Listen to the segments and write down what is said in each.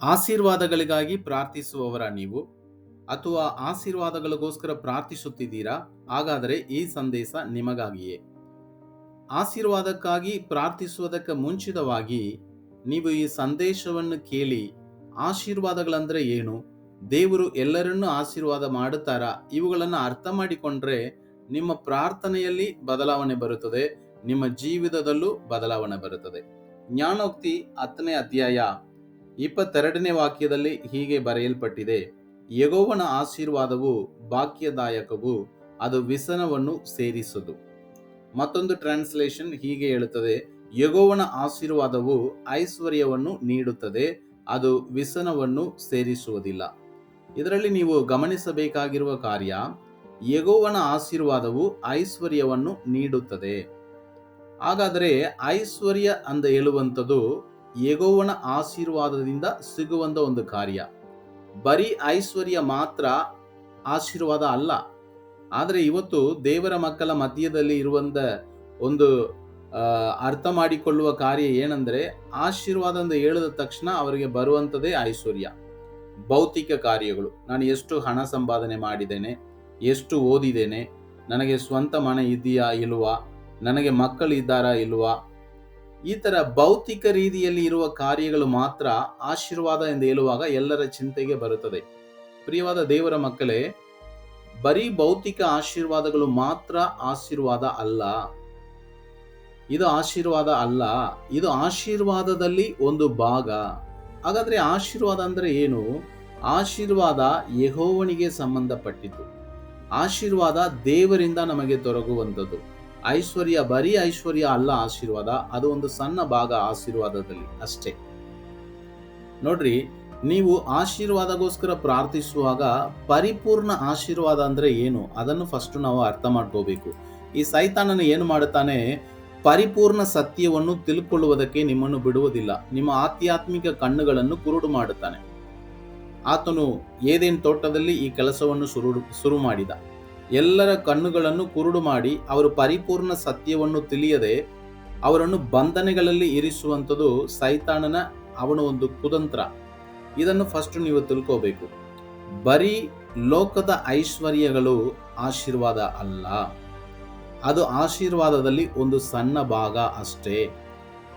ಆಶೀರ್ವಾದಗಳಿಗಾಗಿ ಪ್ರಾರ್ಥಿಸುವವರ ನೀವು. ಅಥವಾ ಆಶೀರ್ವಾದಗಳಿಗೋಸ್ಕರ ಪ್ರಾರ್ಥಿಸುತ್ತಿದ್ದೀರಾ? ಹಾಗಾದರೆ ಈ ಸಂದೇಶ ನಿಮಗಾಗಿಯೇ. ಆಶೀರ್ವಾದಕ್ಕಾಗಿ ಪ್ರಾರ್ಥಿಸುವುದಕ್ಕೆ ಮುಂಚಿತವಾಗಿ ನೀವು ಈ ಸಂದೇಶವನ್ನು ಕೇಳಿ, ಆಶೀರ್ವಾದಗಳಂದ್ರೆ ಏನು? ದೇವರು ಎಲ್ಲರನ್ನೂ ಆಶೀರ್ವಾದ ಮಾಡುತ್ತಾರಾ? ಇವುಗಳನ್ನು ಅರ್ಥ ಮಾಡಿಕೊಂಡ್ರೆ ನಿಮ್ಮ ಪ್ರಾರ್ಥನೆಯಲ್ಲಿ ಬದಲಾವಣೆ ಬರುತ್ತದೆ, ನಿಮ್ಮ ಜೀವಿತದಲ್ಲೂ ಬದಲಾವಣೆ ಬರುತ್ತದೆ. ಜ್ಞಾನೋಕ್ತಿ ಹತ್ತನೇ ಅಧ್ಯಾಯ ಇಪ್ಪತ್ತೆರಡನೇ ವಾಕ್ಯದಲ್ಲಿ ಹೀಗೆ ಬರೆಯಲ್ಪಟ್ಟಿದೆ ಯಗೋವನ ಆಶೀರ್ವಾದವು ಬಾಕ್ಯದಾಯಕವು ಅದು ವಿಸನವನ್ನು ಸೇರಿಸದು ಮತ್ತೊಂದು ಟ್ರಾನ್ಸ್ಲೇಷನ್ ಹೀಗೆ ಹೇಳುತ್ತದೆ ಯಗೋವನ ಆಶೀರ್ವಾದವು ಐಶ್ವರ್ಯವನ್ನು ನೀಡುತ್ತದೆ, ಅದು ವಿಸನವನ್ನು ಸೇರಿಸುವುದಿಲ್ಲ. ಇದರಲ್ಲಿ ನೀವು ಗಮನಿಸಬೇಕಾಗಿರುವ ಕಾರ್ಯ ಯಗೋವನ ಆಶೀರ್ವಾದವು ಐಶ್ವರ್ಯವನ್ನು ನೀಡುತ್ತದೆ. ಹಾಗಾದರೆ ಐಶ್ವರ್ಯ ಅಂತ ಹೇಳುವಂಥದ್ದು ಯಗೋವನ ಆಶೀರ್ವಾದದಿಂದ ಸಿಗುವಂಥ ಒಂದು ಕಾರ್ಯ. ಬರೀ ಐಶ್ವರ್ಯ ಮಾತ್ರ ಆಶೀರ್ವಾದ ಅಲ್ಲ. ಆದರೆ ಇವತ್ತು ದೇವರ ಮಕ್ಕಳ ಮಧ್ಯದಲ್ಲಿ ಇರುವಂಥ ಒಂದು ಅರ್ಥ ಮಾಡಿಕೊಳ್ಳುವ ಕಾರ್ಯ ಏನಂದರೆ ಆಶೀರ್ವಾದ ಅಂತ ಹೇಳಿದ ತಕ್ಷಣ ಅವರಿಗೆ ಬರುವಂಥದ್ದೇ ಐಶ್ವರ್ಯ. ಭೌತಿಕ ಕಾರ್ಯಗಳು. ನಾನು ಎಷ್ಟು ಹಣ ಸಂಪಾದನೆ ಮಾಡಿದ್ದೇನೆ, ಎಷ್ಟು ಓದಿದ್ದೇನೆ, ನನಗೆ ಸ್ವಂತ ಮನೆ ಇದೆಯಾ ಇಲ್ವಾ, ನನಗೆ ಮಕ್ಕಳಿದ್ದಾರಾ ಇಲ್ವಾ ಈ ತರ ಭೌತಿಕ ರೀತಿಯಲ್ಲಿ ಇರುವ ಕಾರ್ಯಗಳು ಮಾತ್ರ ಆಶೀರ್ವಾದ ಎಂದು ಹೇಳುವಾಗ ಎಲ್ಲರ ಚಿಂತೆಗೆ ಬರುತ್ತದೆ. ಪ್ರಿಯವಾದ ದೇವರ ಮಕ್ಕಳೇ, ಬರೀ ಭೌತಿಕ ಆಶೀರ್ವಾದಗಳು ಮಾತ್ರ ಆಶೀರ್ವಾದ ಅಲ್ಲ. ಇದು ಆಶೀರ್ವಾದ ಅಲ್ಲ. ಇದು ಆಶೀರ್ವಾದದಲ್ಲಿ ಒಂದು ಭಾಗ. ಹಾಗಾದ್ರೆ ಆಶೀರ್ವಾದ ಅಂದ್ರೆ ಏನು? ಆಶೀರ್ವಾದ ಯಹೋವನಿಗೆ ಸಂಬಂಧಪಟ್ಟಿದ್ದು. ಆಶೀರ್ವಾದ ದೇವರಿಂದ ನಮಗೆ ದೊರಕುವಂಥದ್ದು ಐಶ್ವರ್ಯ, ಬರೀ ಐಶ್ವರ್ಯ ಅಲ್ಲ ಆಶೀರ್ವಾದ, ಅದು ಒಂದು ಸಣ್ಣ ಭಾಗ ಆಶೀರ್ವಾದದಲ್ಲಿ ಅಷ್ಟೇ. ನೋಡ್ರಿ, ನೀವು ಆಶೀರ್ವಾದಗೋಸ್ಕರ ಪ್ರಾರ್ಥಿಸುವಾಗ ಪರಿಪೂರ್ಣ ಆಶೀರ್ವಾದ ಅಂದ್ರೆ ಏನು? ಅದನ್ನು ಫಸ್ಟ್ ನಾವು ಅರ್ಥ ಮಾಡ್ಕೋಬೇಕು. ಈ ಸೈತಾನನ ಏನು ಮಾಡುತ್ತಾನೆ? ಪರಿಪೂರ್ಣ ಸತ್ಯವನ್ನು ತಿಳ್ಕೊಳ್ಳುವುದಕ್ಕೆ ನಿಮ್ಮನ್ನು ಬಿಡುವುದಿಲ್ಲ. ನಿಮ್ಮ ಆಧ್ಯಾತ್ಮಿಕ ಕಣ್ಣುಗಳನ್ನು ಕುರುಡು ಮಾಡುತ್ತಾನೆ. ಆತನು ಏದೇನ್ ತೋಟದಲ್ಲಿ ಈ ಕೆಲಸವನ್ನು ಶುರು ಶುರು ಮಾಡಿದ? ಎಲ್ಲರ ಕಣ್ಣುಗಳನ್ನು ಕುರುಡು ಮಾಡಿ ಅವರು ಪರಿಪೂರ್ಣ ಸತ್ಯವನ್ನು ತಿಳಿಯದೆ ಅವರನ್ನು ಬಂಧನೆಗಳಲ್ಲಿ ಇರಿಸುವಂಥದ್ದು ಸೈತಾನನ ಅವನ ಒಂದು ಕುತಂತ್ರ ಇದನ್ನು ಫಸ್ಟ್ ನೀವು ತಿಳ್ಕೋಬೇಕು. ಬರೀ ಲೋಕದ ಐಶ್ವರ್ಯಗಳು ಆಶೀರ್ವಾದ ಅಲ್ಲ. ಅದು ಆಶೀರ್ವಾದದಲ್ಲಿ ಒಂದು ಸಣ್ಣ ಭಾಗ ಅಷ್ಟೇ.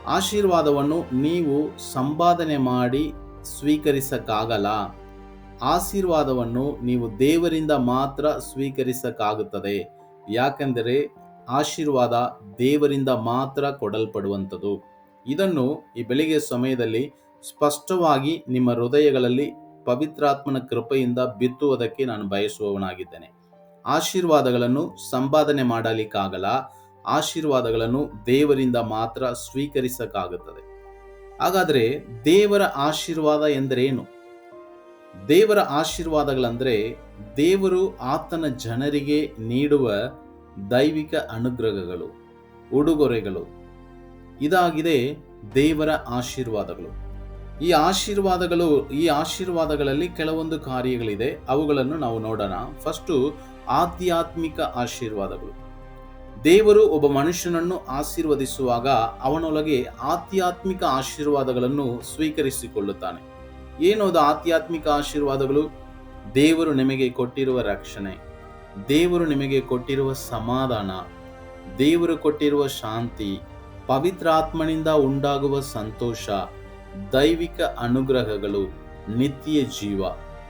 ಆಶೀರ್ವಾದವನ್ನು ನೀವು ಸಂಪಾದನೆ ಮಾಡಿ ಸ್ವೀಕರಿಸಕ್ಕಾಗಲ್ಲ. ಆಶೀರ್ವಾದವನ್ನು ನೀವು ದೇವರಿಂದ ಮಾತ್ರ ಸ್ವೀಕರಿಸಕ್ಕಾಗುತ್ತದೆ. ಯಾಕೆಂದರೆ ಆಶೀರ್ವಾದ ದೇವರಿಂದ ಮಾತ್ರ ಕೊಡಲ್ಪಡುವಂಥದ್ದು ಇದನ್ನು ಈ ಬೆಳಿಗ್ಗೆ ಸಮಯದಲ್ಲಿ ಸ್ಪಷ್ಟವಾಗಿ ನಿಮ್ಮ ಹೃದಯಗಳಲ್ಲಿ ಪವಿತ್ರಾತ್ಮನ ಕೃಪೆಯಿಂದ ಬಿತ್ತುವುದಕ್ಕೆ ನಾನು ಬಯಸುವವನಾಗಿದ್ದೇನೆ. ಆಶೀರ್ವಾದಗಳನ್ನು ಸಂಪಾದನೆ ಮಾಡಲಿಕ್ಕಾಗಲ್ಲ. ಆಶೀರ್ವಾದಗಳನ್ನು ದೇವರಿಂದ ಮಾತ್ರ ಸ್ವೀಕರಿಸಕ್ಕಾಗುತ್ತದೆ. ಹಾಗಾದರೆ ದೇವರ ಆಶೀರ್ವಾದ ಎಂದರೇನು? ದೇವರ ಆಶೀರ್ವಾದಗಳಂದರೆ ದೇವರು ಆತನ ಜನರಿಗೆ ನೀಡುವ ದೈವಿಕ ಅನುಗ್ರಹಗಳು, ಉಡುಗೊರೆಗಳು. ಇದಾಗಿದೆ ದೇವರ ಆಶೀರ್ವಾದಗಳು. ಈ ಆಶೀರ್ವಾದಗಳು, ಈ ಆಶೀರ್ವಾದಗಳಲ್ಲಿ ಕೆಲವೊಂದು ಕಾರ್ಯಗಳಿದೆ. ಅವುಗಳನ್ನು ನಾವು ನೋಡೋಣ. ಫಸ್ಟು ಆಧ್ಯಾತ್ಮಿಕ ಆಶೀರ್ವಾದಗಳು. ದೇವರು ಒಬ್ಬ ಮನುಷ್ಯನನ್ನು ಆಶೀರ್ವದಿಸುವಾಗ ಅವನೊಳಗೆ ಆಧ್ಯಾತ್ಮಿಕ ಆಶೀರ್ವಾದಗಳನ್ನು ಸ್ವೀಕರಿಸಿಕೊಳ್ಳುತ್ತಾನೆ. ಏನು ಅದು ಆಧ್ಯಾತ್ಮಿಕ ಆಶೀರ್ವಾದಗಳು? ದೇವರು ನಿಮಗೆ ಕೊಟ್ಟಿರುವ ರಕ್ಷಣೆ. ದೇವರು ನಿಮಗೆ ಕೊಟ್ಟಿರುವ ಸಮಾಧಾನ. ದೇವರು ಕೊಟ್ಟಿರುವ ಶಾಂತಿ. ಪವಿತ್ರಾತ್ಮನಿಂದ ಉಂಟಾಗುವ ಸಂತೋಷ. ದೈವಿಕ ಅನುಗ್ರಹಗಳು. ನಿತ್ಯ ಜೀವ.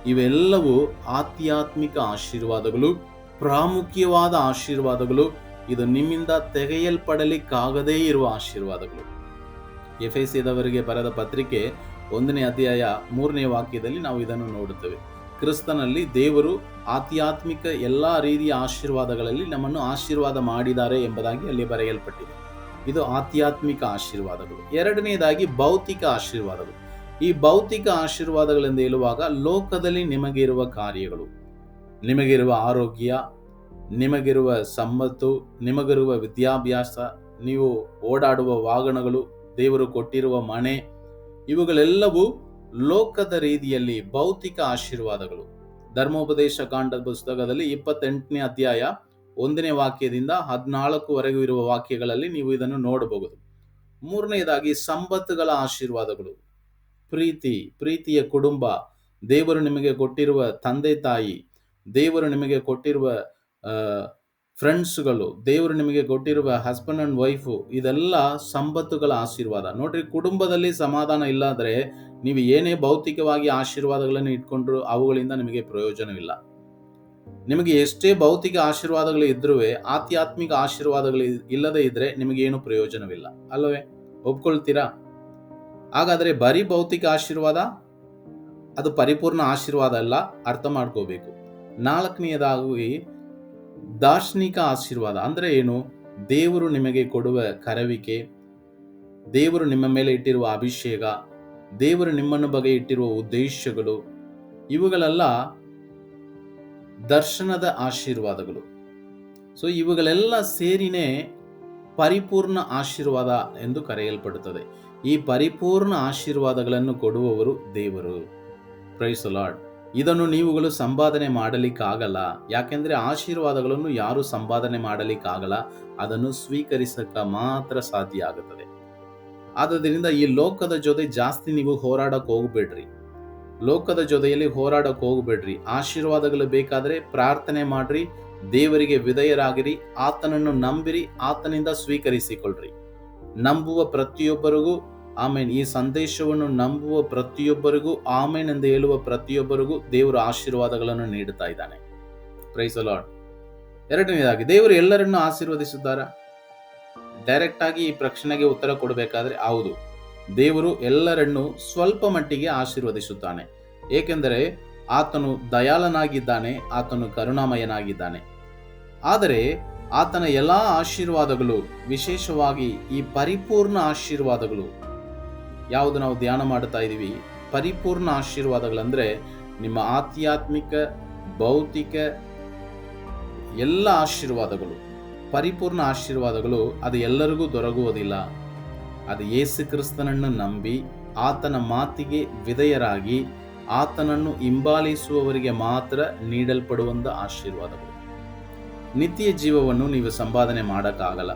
ಇವೆಲ್ಲವೂ ಆಧ್ಯಾತ್ಮಿಕ ಆಶೀರ್ವಾದಗಳು. ಪ್ರಾಮುಖ್ಯವಾದ ಆಶೀರ್ವಾದಗಳು. ಇದು ನಿಮ್ಮಿಂದ ತೆಗೆಯಲ್ಪಡಲಿಕ್ಕಾಗದೇ ಇರುವ ಆಶೀರ್ವಾದಗಳು. ಎಫ್ ಎಸ್ ಬರೆದ ಪತ್ರಿಕೆ ಒಂದನೇ ಅಧ್ಯಾಯ ಮೂರನೇ ವಾಕ್ಯದಲ್ಲಿ ನಾವು ಇದನ್ನು ನೋಡುತ್ತೇವೆ. ಕ್ರಿಸ್ತನಲ್ಲಿ ದೇವರು ಆಧ್ಯಾತ್ಮಿಕ ಎಲ್ಲ ರೀತಿಯ ಆಶೀರ್ವಾದಗಳಲ್ಲಿ ನಮ್ಮನ್ನು ಆಶೀರ್ವಾದ ಮಾಡಿದ್ದಾರೆ ಎಂಬುದಾಗಿ ಅಲ್ಲಿ ಬರೆಯಲ್ಪಟ್ಟಿದೆ. ಇದು ಆಧ್ಯಾತ್ಮಿಕ ಆಶೀರ್ವಾದಗಳು. ಎರಡನೆಯದಾಗಿ ಭೌತಿಕ ಆಶೀರ್ವಾದಗಳು. ಈ ಭೌತಿಕ ಆಶೀರ್ವಾದಗಳೆಂದು ಹೇಳುವಾಗ ಲೋಕದಲ್ಲಿ ನಿಮಗಿರುವ ಕಾರ್ಯಗಳು. ನಿಮಗಿರುವ ಆರೋಗ್ಯ, ನಿಮಗಿರುವ ಸಂಪತ್ತು ನಿಮಗಿರುವ ವಿದ್ಯಾಭ್ಯಾಸ, ನೀವು ಓಡಾಡುವ ವಾಹನಗಳು, ದೇವರು ಕೊಟ್ಟಿರುವ ಮನೆ ಇವುಗಳೆಲ್ಲವೂ ಲೋಕದ ರೀತಿಯಲ್ಲಿ ಭೌತಿಕ ಆಶೀರ್ವಾದಗಳು. ಧರ್ಮೋಪದೇಶ ಕಾಂಡದ ಪುಸ್ತಕದಲ್ಲಿ ಇಪ್ಪತ್ತೆಂಟನೇ ಅಧ್ಯಾಯ ಒಂದನೇ ವಾಕ್ಯದಿಂದ ಹದಿನಾಲ್ಕುವರೆಗೂ ಇರುವ ವಾಕ್ಯಗಳಲ್ಲಿ ನೀವು ಇದನ್ನು ನೋಡಬಹುದು. ಮೂರನೆಯದಾಗಿ ಸಂಪತ್ತುಗಳ ಆಶೀರ್ವಾದಗಳು. ಪ್ರೀತಿ, ಪ್ರೀತಿಯ ಕುಟುಂಬ, ದೇವರು ನಿಮಗೆ ಕೊಟ್ಟಿರುವ ತಂದೆ ತಾಯಿ, ದೇವರು ನಿಮಗೆ ಕೊಟ್ಟಿರುವ ಫ್ರೆಂಡ್ಸ್ಗಳು ದೇವರು ನಿಮಗೆ ಕೊಟ್ಟಿರುವ ಹಸ್ಬೆಂಡ್ ಅಂಡ್ ವೈಫು ಇದೆಲ್ಲ ಸಂಪತ್ತುಗಳ ಆಶೀರ್ವಾದ. ನೋಡ್ರಿ, ಕುಟುಂಬದಲ್ಲಿ ಸಮಾಧಾನ ಇಲ್ಲಾದರೆ ನೀವು ಏನೇ ಭೌತಿಕವಾಗಿ ಆಶೀರ್ವಾದಗಳನ್ನು ಇಟ್ಕೊಂಡ್ರು ಅವುಗಳಿಂದ ನಿಮಗೆ ಪ್ರಯೋಜನವಿಲ್ಲ. ನಿಮಗೆ ಎಷ್ಟೇ ಭೌತಿಕ ಆಶೀರ್ವಾದಗಳು ಇದ್ರೂ ಆಧ್ಯಾತ್ಮಿಕ ಆಶೀರ್ವಾದಗಳು ಇಲ್ಲದೇ ಇದ್ದರೆ ನಿಮಗೆ ಏನು ಪ್ರಯೋಜನವಿಲ್ಲ. ಅಲ್ಲವೇ? ಒಪ್ಕೊಳ್ತೀರಾ? ಹಾಗಾದರೆ ಬರೀ ಭೌತಿಕ ಆಶೀರ್ವಾದ? ಅದು ಪರಿಪೂರ್ಣ ಆಶೀರ್ವಾದ ಅಲ್ಲ, ಅರ್ಥ ಮಾಡ್ಕೋಬೇಕು. ನಾಲ್ಕನೆಯದಾಗಿ ದಾರ್ಶನಿಕ ಆಶೀರ್ವಾದ ಅಂದರೆ ಏನು? ದೇವರು ನಿಮಗೆ ಕೊಡುವ ಕರವಿಕೆ, ದೇವರು ನಿಮ್ಮ ಮೇಲೆ ಇಟ್ಟಿರುವ ಅಭಿಷೇಕ, ದೇವರು ನಿಮ್ಮನ್ನು ಬಗ್ಗೆ ಇಟ್ಟಿರುವ ಉದ್ದೇಶಗಳು, ಇವುಗಳೆಲ್ಲ ದರ್ಶನದ ಆಶೀರ್ವಾದಗಳು. ಸೊ ಇವುಗಳೆಲ್ಲ ಸೇರಿನೇ ಪರಿಪೂರ್ಣ ಆಶೀರ್ವಾದ ಎಂದು ಕರೆಯಲ್ಪಡುತ್ತದೆ. ಈ ಪರಿಪೂರ್ಣ ಆಶೀರ್ವಾದಗಳನ್ನು ಕೊಡುವವರು ದೇವರು. ಪ್ರೈಸ್ ಲಾರ್ಡ್ ಇದನ್ನು ನೀವುಗಳು ಸಂಪಾದನೆ ಮಾಡಲಿಕ್ಕಾಗಲ್ಲ. ಯಾಕೆಂದರೆ ಆಶೀರ್ವಾದಗಳನ್ನು ಯಾರು ಸಂಪಾದನೆ ಮಾಡಲಿಕ್ಕಾಗಲ್ಲ, ಅದನ್ನು ಸ್ವೀಕರಿಸಕ್ಕ ಮಾತ್ರ ಸಾಧ್ಯ ಆಗುತ್ತದೆ. ಆದ್ದರಿಂದ ಈ ಲೋಕದ ಜೊತೆ ಜಾಸ್ತಿ ನೀವು ಹೋರಾಡಕ್ಕೆ ಹೋಗ್ಬೇಡ್ರಿ. ಲೋಕದ ಜೊತೆಯಲ್ಲಿ ಹೋರಾಡಕ್ಕೆ ಹೋಗ್ಬೇಡ್ರಿ. ಆಶೀರ್ವಾದಗಳು ಬೇಕಾದ್ರೆ ಪ್ರಾರ್ಥನೆ ಮಾಡ್ರಿ, ದೇವರಿಗೆ ವಿಧೇಯರಾಗಿರಿ, ಆತನನ್ನು ನಂಬಿರಿ, ಆತನಿಂದ ಸ್ವೀಕರಿಸಿಕೊಳ್ಳ್ರಿ. ನಂಬುವ ಪ್ರತಿಯೊಬ್ಬರಿಗೂ ಆಮೇನ್. ಈ ಸಂದೇಶವನ್ನು ನಂಬುವ ಪ್ರತಿಯೊಬ್ಬರಿಗೂ, ಆಮೇನ್ ಎಂದು ಹೇಳುವ ಪ್ರತಿಯೊಬ್ಬರಿಗೂ ದೇವರ ಆಶೀರ್ವಾದಗಳನ್ನು ನೀಡುತ್ತಾ ಇದ್ದಾನೆ. ಪ್ರೈಸ್ ಲಾರ್ಡ್ ಎರಡನೇದಾಗಿ, ದೇವರು ಎಲ್ಲರನ್ನು ಆಶೀರ್ವದಿಸಿದ್ದಾರಾ? ಡೈರೆಕ್ಟ್ ಆಗಿ ಈ ಪ್ರಶ್ನೆಗೆ ಉತ್ತರ ಕೊಡಬೇಕಾದ್ರೆ ಹೌದು. ದೇವರು ಎಲ್ಲರನ್ನು ಸ್ವಲ್ಪ ಮಟ್ಟಿಗೆ ಆಶೀರ್ವದಿಸುತ್ತಾನೆ. ಏಕೆಂದರೆ ಆತನು ದಯಾಳನಾಗಿದ್ದಾನೆ, ಆತನು ಕರುಣಾಮಯನಾಗಿದ್ದಾನೆ. ಆದರೆ ಆತನ ಎಲ್ಲಾ ಆಶೀರ್ವಾದಗಳು, ವಿಶೇಷವಾಗಿ ಈ ಪರಿಪೂರ್ಣ ಆಶೀರ್ವಾದಗಳು ಯಾವುದು ನಾವು ಧ್ಯಾನ ಮಾಡ್ತಾ ಇದ್ದೀವಿ ಪರಿಪೂರ್ಣ ಆಶೀರ್ವಾದಗಳಂದರೆ ನಿಮ್ಮ ಆಧ್ಯಾತ್ಮಿಕ, ಭೌತಿಕ ಎಲ್ಲ ಆಶೀರ್ವಾದಗಳು. ಪರಿಪೂರ್ಣ ಆಶೀರ್ವಾದಗಳು ಅದು ಎಲ್ಲರಿಗೂ ದೊರಕುವುದಿಲ್ಲ. ಅದು ಯೇಸು ಕ್ರಿಸ್ತನನ್ನು ನಂಬಿ, ಆತನ ಮಾತಿಗೆ ವಿಧೇಯರಾಗಿ, ಆತನನ್ನು ಹಿಂಬಾಲಿಸುವವರಿಗೆ ಮಾತ್ರ ನೀಡಲ್ಪಡುವಂಥ ಆಶೀರ್ವಾದಗಳು. ನಿತ್ಯ ಜೀವವನ್ನು ನೀವು ಸಂಪಾದನೆ ಮಾಡೋಕ್ಕಾಗಲ್ಲ.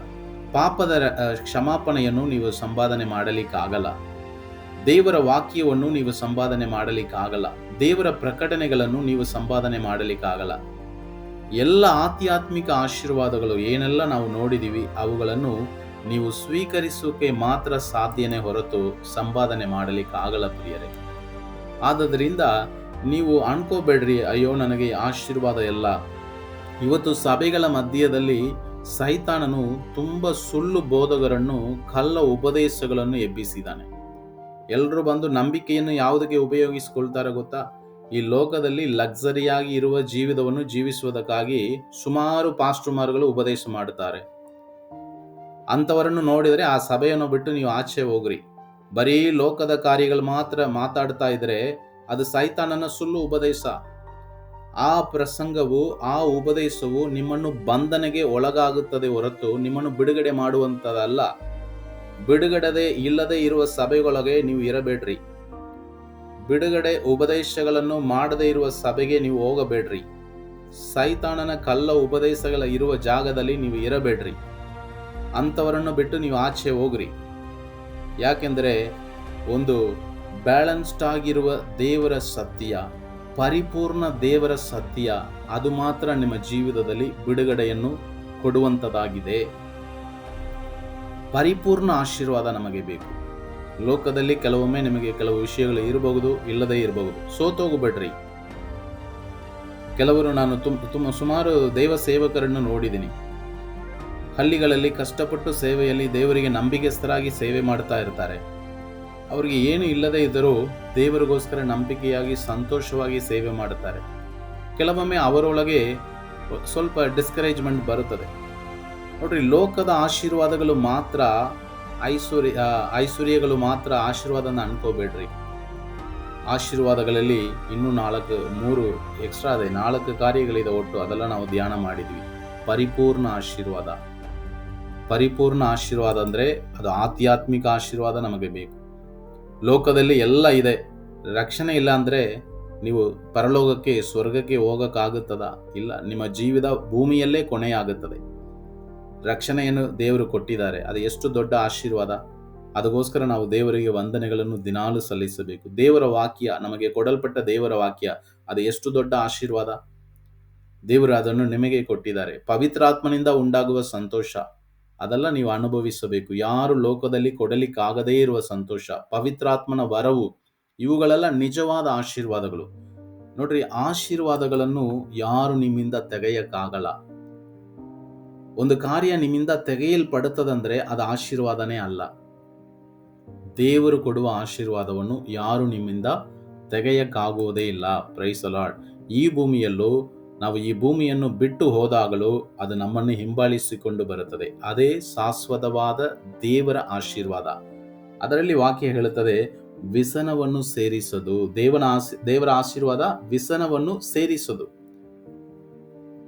ಪಾಪದ ಕ್ಷಮಾಪಣೆಯನ್ನು ನೀವು ಸಂಪಾದನೆ ಮಾಡಲಿಕ್ಕಾಗಲ್ಲ. ದೇವರ ವಾಕ್ಯವನ್ನು ನೀವು ಸಂಪಾದನೆ ಮಾಡಲಿಕ್ಕಾಗಲ್ಲ. ದೇವರ ಪ್ರಕಟಣೆಗಳನ್ನು ನೀವು ಸಂಪಾದನೆ ಮಾಡಲಿಕ್ಕಾಗಲ್ಲ. ಎಲ್ಲ ಆಧ್ಯಾತ್ಮಿಕ ಆಶೀರ್ವಾದಗಳು ಏನೆಲ್ಲ ನಾವು ನೋಡಿದೀವಿ, ಅವುಗಳನ್ನು ನೀವು ಸ್ವೀಕರಿಸೋಕೆ ಮಾತ್ರ ಸಾಧ್ಯನೇ ಹೊರತು ಸಂಪಾದನೆ ಮಾಡಲಿಕ್ಕಾಗಲ್ಲ ಪ್ರಿಯರೇ. ಆದ್ದರಿಂದ ನೀವು ಅಣ್ಕೋಬೇಡ್ರಿ ಅಯ್ಯೋ ನನಗೆ ಆಶೀರ್ವಾದ ಎಲ್ಲ ಇವತ್ತು ಸಭೆಗಳ ಮಧ್ಯದಲ್ಲಿ ಸೈತಾನನು ತುಂಬ ಸುಳ್ಳು ಬೋಧಕರನ್ನು, ಕಲ್ಲ ಉಪದೇಶಗಳನ್ನು ಎಬ್ಬಿಸಿದ್ದಾನೆ. ಎಲ್ಲರೂ ಬಂದು ನಂಬಿಕೆಯನ್ನು ಯಾವುದಕ್ಕೆ ಉಪಯೋಗಿಸಿಕೊಳ್ತಾರೆ ಗೊತ್ತಾ? ಈ ಲೋಕದಲ್ಲಿ ಲಕ್ಸರಿಯಾಗಿ ಇರುವ ಜೀವಿತವನ್ನು ಜೀವಿಸುವುದಕ್ಕಾಗಿ ಸುಮಾರು ಪಾಸ್ಟುಮಾರ್ಗಳು ಉಪದೇಶ ಮಾಡುತ್ತಾರೆ. ಅಂಥವರನ್ನು ನೋಡಿದರೆ ಆ ಸಭೆಯನ್ನು ಬಿಟ್ಟು ನೀವು ಆಚೆ ಹೋಗ್ರಿ. ಬರೀ ಲೋಕದ ಕಾರ್ಯಗಳು ಮಾತ್ರ ಮಾತಾಡ್ತಾ ಇದ್ರೆ ಅದು ಸೈತಾನನ ಸುಳ್ಳು ಉಪದೇಶ. ಆ ಪ್ರಸಂಗವು, ಆ ಉಪದೇಶವು ನಿಮ್ಮನ್ನು ಬಂಧನೆಗೆ ಒಳಗಾಗುತ್ತದೆ ಹೊರತು ನಿಮ್ಮನ್ನು ಬಿಡುಗಡೆ ಮಾಡುವಂಥದ್ದಲ್ಲ. ಬಿಡುಗಡೆ ಇಲ್ಲದೆ ಇರುವ ಸಭೆಗಳೊಳಗೆ ನೀವು ಇರಬೇಡ್ರಿ. ಬಿಡುಗಡೆ ಉಪದೇಶಗಳನ್ನು ಮಾಡದೇ ಇರುವ ಸಭೆಗೆ ನೀವು ಹೋಗಬೇಡ್ರಿ. ಸೈತಾನನ ಕಲ್ಲ ಉಪದೇಶಗಳ ಇರುವ ಜಾಗದಲ್ಲಿ ನೀವು ಇರಬೇಡ್ರಿ. ಅಂಥವರನ್ನು ಬಿಟ್ಟು ನೀವು ಆಚೆ ಹೋಗ್ರಿ. ಯಾಕೆಂದರೆ ಒಂದು ಬ್ಯಾಲೆನ್ಸ್ಡ್ ಆಗಿರುವ ದೇವರ ಸತ್ಯ, ಪರಿಪೂರ್ಣ ದೇವರ ಸತ್ಯ, ಅದು ಮಾತ್ರ ನಿಮ್ಮ ಜೀವಿತದಲ್ಲಿ ಬಿಡುಗಡೆಯನ್ನು ಕೊಡುವಂಥದ್ದಾಗಿದೆ. ಪರಿಪೂರ್ಣ ಆಶೀರ್ವಾದ ನಮಗೆ ಬೇಕು. ಲೋಕದಲ್ಲಿ ಕೆಲವೊಮ್ಮೆ ನಿಮಗೆ ಕೆಲವು ವಿಷಯಗಳು ಇರಬಹುದು, ಇಲ್ಲದೇ ಇರಬಹುದು. ಸೋತೋಗಬೇಡ್ರಿ ಕೆಲವರು ನಾನು ತುಂಬ ತುಂಬ ಸುಮಾರು ದೇವ ಸೇವಕರನ್ನು ನೋಡಿದ್ದೀನಿ ಹಳ್ಳಿಗಳಲ್ಲಿ ಕಷ್ಟಪಟ್ಟು ಸೇವೆಯಲ್ಲಿ ದೇವರಿಗೆ ನಂಬಿಕೆಸ್ಥರಾಗಿ ಸೇವೆ ಮಾಡ್ತಾ ಇರ್ತಾರೆ. ಅವರಿಗೆ ಏನು ಇಲ್ಲದೇ ಇದ್ದರೂ ದೇವರಿಗೋಸ್ಕರ ನಂಬಿಕೆಯಾಗಿ, ಸಂತೋಷವಾಗಿ ಸೇವೆ ಮಾಡುತ್ತಾರೆ. ಕೆಲವೊಮ್ಮೆ ಅವರೊಳಗೆ ಸ್ವಲ್ಪ ಡಿಸ್ಕರೇಜ್ಮೆಂಟ್ ಬರುತ್ತದೆ. ನೋಡ್ರಿ, ಲೋಕದ ಆಶೀರ್ವಾದಗಳು ಮಾತ್ರ ಐಶ್ವರ್ಯ ಐಶ್ವರ್ಯಗಳು ಮಾತ್ರ ಆಶೀರ್ವಾದನ ಅನ್ಕೋಬೇಡ್ರಿ. ಆಶೀರ್ವಾದಗಳಲ್ಲಿ ಇನ್ನೂ ನಾಲ್ಕು, ಮೂರು ಎಕ್ಸ್ಟ್ರಾ ಅದೇ, ನಾಲ್ಕು ಕಾರ್ಯಗಳಿದೆ ಒಟ್ಟು, ಅದೆಲ್ಲ ನಾವು ಧ್ಯಾನ ಮಾಡಿದ್ವಿ. ಪರಿಪೂರ್ಣ ಆಶೀರ್ವಾದ. ಪರಿಪೂರ್ಣ ಆಶೀರ್ವಾದ ಅಂದರೆ ಅದು ಆಧ್ಯಾತ್ಮಿಕ ಆಶೀರ್ವಾದ ನಮಗೆ ಬೇಕು. ಲೋಕದಲ್ಲಿ ಎಲ್ಲ ಇದೆ. ರಕ್ಷಣೆ ಇಲ್ಲ ಅಂದರೆ ನೀವು ಪರಲೋಕಕ್ಕೆ, ಸ್ವರ್ಗಕ್ಕೆ ಹೋಗೋಕ್ಕಾಗುತ್ತದ? ಇಲ್ಲ, ನಿಮ್ಮ ಜೀವಿತ ಭೂಮಿಯಲ್ಲೇ ಕೊನೆಯಾಗುತ್ತದೆ. ರಕ್ಷಣೆಯನ್ನು ದೇವರು ಕೊಟ್ಟಿದ್ದಾರೆ. ಅದು ಎಷ್ಟು ದೊಡ್ಡ ಆಶೀರ್ವಾದ. ಅದಕ್ಕೋಸ್ಕರ ನಾವು ದೇವರಿಗೆ ವಂದನೆಗಳನ್ನು ದಿನಾಲು ಸಲ್ಲಿಸಬೇಕು. ದೇವರ ವಾಕ್ಯ, ನಮಗೆ ಕೊಡಲ್ಪಟ್ಟ ದೇವರ ವಾಕ್ಯ, ಅದು ಎಷ್ಟು ದೊಡ್ಡ ಆಶೀರ್ವಾದ. ದೇವರು ಅದನ್ನು ನಿಮಗೆ ಕೊಟ್ಟಿದ್ದಾರೆ. ಪವಿತ್ರಾತ್ಮನಿಂದ ಉಂಟಾಗುವ ಸಂತೋಷ, ಅದೆಲ್ಲ ನೀವು ಅನುಭವಿಸಬೇಕು. ಯಾರು ಲೋಕದಲ್ಲಿ ಕೊಡಲಿಕ್ಕಾಗದೇ ಇರುವ ಸಂತೋಷ, ಪವಿತ್ರಾತ್ಮನ ವರವು, ಇವುಗಳೆಲ್ಲ ನಿಜವಾದ ಆಶೀರ್ವಾದಗಳು. ನೋಡ್ರಿ, ಆಶೀರ್ವಾದಗಳನ್ನು ಯಾರು ನಿಮ್ಮಿಂದ ತೆಗೆಯಕ್ಕಾಗಲ್ಲ. ಒಂದು ಕಾರ್ಯ ನಿಮ್ಮಿಂದ ತೆಗೆಯಲ್ಪಡುತ್ತದಂದ್ರೆ ಅದು ಆಶೀರ್ವಾದನೇ ಅಲ್ಲ. ದೇವರು ಕೊಡುವ ಆಶೀರ್ವಾದವನ್ನು ಯಾರು ನಿಮ್ಮಿಂದ ತೆಗೆಯಕ್ಕಾಗುವುದೇ ಇಲ್ಲ. ಪ್ರೈಸ್ ಅಲಾಡ್ ಈ ಭೂಮಿಯಲ್ಲೂ ನಾವು ಈ ಭೂಮಿಯನ್ನು ಬಿಟ್ಟು ಹೋದಾಗಲೂ ಅದು ನಮ್ಮನ್ನು ಹಿಂಬಾಲಿಸಿಕೊಂಡು ಬರುತ್ತದೆ. ಅದೇ ಶಾಶ್ವತವಾದ ದೇವರ ಆಶೀರ್ವಾದ. ಅದರಲ್ಲಿ ವಾಕ್ಯ ಹೇಳುತ್ತದೆ, ವಿಸನವನ್ನು ಸೇರಿಸದು. ದೇವನ ದೇವರ ಆಶೀರ್ವಾದ ವಿಸನವನ್ನು ಸೇರಿಸದು.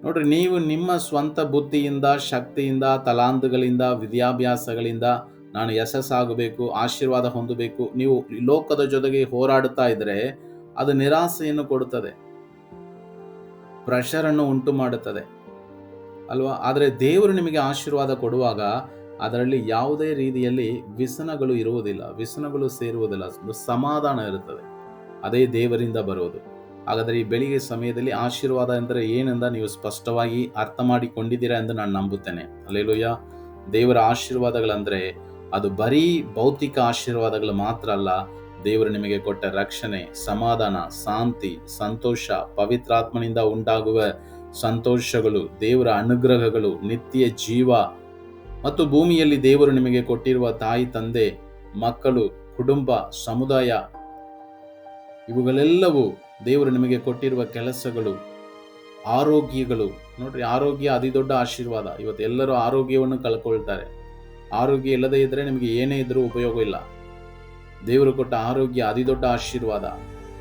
ನೋಡ್ರಿ, ನೀವು ನಿಮ್ಮ ಸ್ವಂತ ಬುದ್ಧಿಯಿಂದ, ಶಕ್ತಿಯಿಂದ, ತಲಾಂತಗಳಿಂದ, ವಿದ್ಯಾಭ್ಯಾಸಗಳಿಂದ ನಾನು ಯಶಸ್ಸಾಗಬೇಕು, ಆಶೀರ್ವಾದ ಹೊಂದಬೇಕು. ನೀವು ಲೋಕದ ಜೊತೆಗೆ ಹೋರಾಡುತ್ತಾ ಇದ್ರೆ ಅದು ನಿರಾಸೆಯನ್ನು ಕೊಡುತ್ತದೆ. ಪ್ರೆಷರನ್ನು ಉಂಟು ಮಾಡುತ್ತದೆ. ಅಲ್ವಾ? ಆದರೆ ದೇವರು ನಿಮಗೆ ಆಶೀರ್ವಾದ ಕೊಡುವಾಗ ಅದರಲ್ಲಿ ಯಾವುದೇ ರೀತಿಯಲ್ಲಿ ವ್ಯಸನಗಳು ಇರುವುದಿಲ್ಲ ವ್ಯಸನಗಳು ಸೇರುವುದಿಲ್ಲ ಸಮಾಧಾನ ಇರುತ್ತದೆ. ಅದೇ ದೇವರಿಂದ ಬರುವುದು ಹಾಗಾದರೆ ಈ ಬೆಳಿಗ್ಗೆ ಸಮಯದಲ್ಲಿ ಆಶೀರ್ವಾದ ಎಂದರೆ ಏನೆಂದ ನೀವು ಸ್ಪಷ್ಟವಾಗಿ ಅರ್ಥ ಮಾಡಿಕೊಂಡಿದ್ದೀರಾ ಎಂದು ನಾನು ನಂಬುತ್ತೇನೆ. ಅಲ್ಲೇಲುಯ್ಯ ದೇವರ ಆಶೀರ್ವಾದಗಳಂದರೆ ಅದು ಬರೀ ಭೌತಿಕ ಆಶೀರ್ವಾದಗಳು ಮಾತ್ರ ಅಲ್ಲ, ದೇವರು ನಿಮಗೆ ಕೊಟ್ಟ ರಕ್ಷಣೆ, ಸಮಾಧಾನ, ಶಾಂತಿ, ಸಂತೋಷ, ಪವಿತ್ರಾತ್ಮನಿಂದ ಉಂಟಾಗುವ ಸಂತೋಷಗಳು, ದೇವರ ಅನುಗ್ರಹಗಳು, ನಿತ್ಯ ಜೀವ ಮತ್ತು ಭೂಮಿಯಲ್ಲಿ ದೇವರು ನಿಮಗೆ ಕೊಟ್ಟಿರುವ ತಾಯಿ, ತಂದೆ, ಮಕ್ಕಳು, ಕುಟುಂಬ, ಸಮುದಾಯ ಇವುಗಳೆಲ್ಲವೂ ದೇವರು ನಿಮಗೆ ಕೊಟ್ಟಿರುವ ಕೆಲಸಗಳು, ಆರೋಗ್ಯಗಳು. ನೋಡ್ರಿ, ಆರೋಗ್ಯ ಅತಿ ದೊಡ್ಡ ಆಶೀರ್ವಾದ. ಇವತ್ತು ಎಲ್ಲರೂ ಆರೋಗ್ಯವನ್ನು ಕಳ್ಕೊಳ್ತಾರೆ. ಆರೋಗ್ಯ ಇಲ್ಲದೇ ಇದ್ದರೆ ನಿಮಗೆ ಏನೇ ಇದ್ರೂ ಉಪಯೋಗ ಇಲ್ಲ. ದೇವರು ಕೊಟ್ಟ ಆರೋಗ್ಯ ಅತಿ ದೊಡ್ಡ ಆಶೀರ್ವಾದ.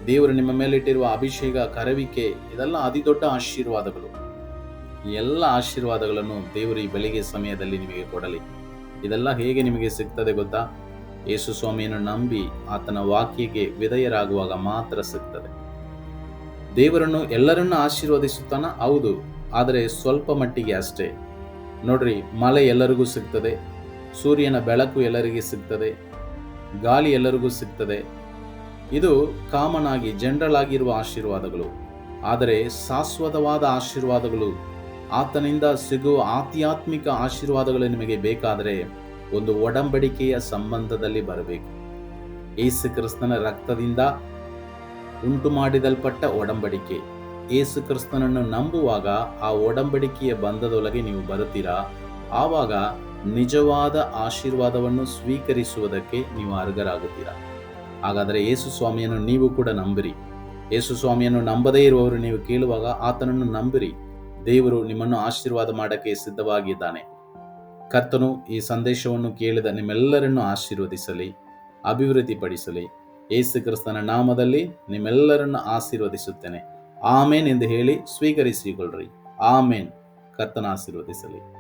ದೇವರು ನಿಮ್ಮ ಮೇಲಿಟ್ಟಿರುವ ಅಭಿಷೇಕ, ಕರವಿಕೆ, ಇದೆಲ್ಲ ಅತಿ ದೊಡ್ಡ ಆಶೀರ್ವಾದಗಳು. ಎಲ್ಲ ಆಶೀರ್ವಾದಗಳನ್ನು ದೇವರು ಈ ಬೆಳಿಗ್ಗೆ ಸಮಯದಲ್ಲಿ ನಿಮಗೆ ಕೊಡಲಿ. ಇದೆಲ್ಲ ಹೇಗೆ ನಿಮಗೆ ಸಿಗ್ತದೆ ಗೊತ್ತಾ? ಯೇಸು ಸ್ವಾಮಿಯನ್ನು ನಂಬಿ ಆತನ ವಾಕ್ಯಕ್ಕೆ ವಿಧೇಯರಾಗುವಾಗ ಮಾತ್ರ ಸಿಗ್ತದೆ. ದೇವರನ್ನು ಎಲ್ಲರನ್ನು ಆಶೀರ್ವದಿಸುತ್ತಾನ? ಹೌದು, ಆದರೆ ಸ್ವಲ್ಪ ಮಟ್ಟಿಗೆ ಅಷ್ಟೇ. ನೋಡ್ರಿ, ಮಳೆ ಎಲ್ಲರಿಗೂ ಸಿಗ್ತದೆ, ಸೂರ್ಯನ ಬೆಳಕು ಎಲ್ಲರಿಗೆ ಸಿಗ್ತದೆ, ಗಾಳಿ ಎಲ್ಲರಿಗೂ ಸಿಗ್ತದೆ. ಇದು ಕಾಮನ್ ಆಗಿ ಜನರಲ್ ಆಗಿರುವ ಆಶೀರ್ವಾದಗಳು. ಆದರೆ ಶಾಶ್ವತವಾದ ಆಶೀರ್ವಾದಗಳು, ಆತನಿಂದ ಸಿಗುವ ಆಧ್ಯಾತ್ಮಿಕ ಆಶೀರ್ವಾದಗಳು ನಿಮಗೆ ಬೇಕಾದರೆ ಒಂದು ಒಡಂಬಡಿಕೆಯ ಸಂಬಂಧದಲ್ಲಿ ಬರಬೇಕು. ಏಸು ಕ್ರಿಸ್ತನ ರಕ್ತದಿಂದ ಉಂಟು ಮಾಡಿದಲ್ಪಟ್ಟ ಒಡಂಬಡಿಕೆ. ಏಸು ಕ್ರಿಸ್ತನನ್ನು ನಂಬುವಾಗ ಆ ಒಡಂಬಡಿಕೆಯ ಬಂಧದೊಳಗೆ ನೀವು ಬರುತ್ತೀರಾ? ಆವಾಗ ನಿಜವಾದ ಆಶೀರ್ವಾದವನ್ನು ಸ್ವೀಕರಿಸುವುದಕ್ಕೆ ನೀವು ಅರ್ಹರಾಗುತ್ತೀರಾ? ಹಾಗಾದರೆ ಯೇಸು ಸ್ವಾಮಿಯನ್ನು ನೀವು ಕೂಡ ನಂಬಿರಿ. ಯೇಸು ಸ್ವಾಮಿಯನ್ನು ನಂಬದೇ ಇರುವವರು ನೀವು ಕೇಳುವಾಗ ಆತನನ್ನು ನಂಬಿರಿ. ದೇವರು ನಿಮ್ಮನ್ನು ಆಶೀರ್ವಾದ ಮಾಡಕ್ಕೆ ಸಿದ್ಧವಾಗಿದ್ದಾನೆ. ಕರ್ತನು ಈ ಸಂದೇಶವನ್ನು ಕೇಳಿದ ನಿಮ್ಮೆಲ್ಲರನ್ನು ಆಶೀರ್ವದಿಸಲಿ, ಅಭಿವೃದ್ಧಿಪಡಿಸಲಿ. ಯೇಸು ಕ್ರಿಸ್ತನ ನಾಮದಲ್ಲಿ ನಿಮ್ಮೆಲ್ಲರನ್ನು ಆಶೀರ್ವದಿಸುತ್ತೇನೆ. ಆಮೇನ್ ಎಂದು ಹೇಳಿ ಸ್ವೀಕರಿಸಿಕೊಳ್ಳ್ರಿ. ಆಮೇನ್. ಕರ್ತನ ಆಶೀರ್ವದಿಸಲಿ.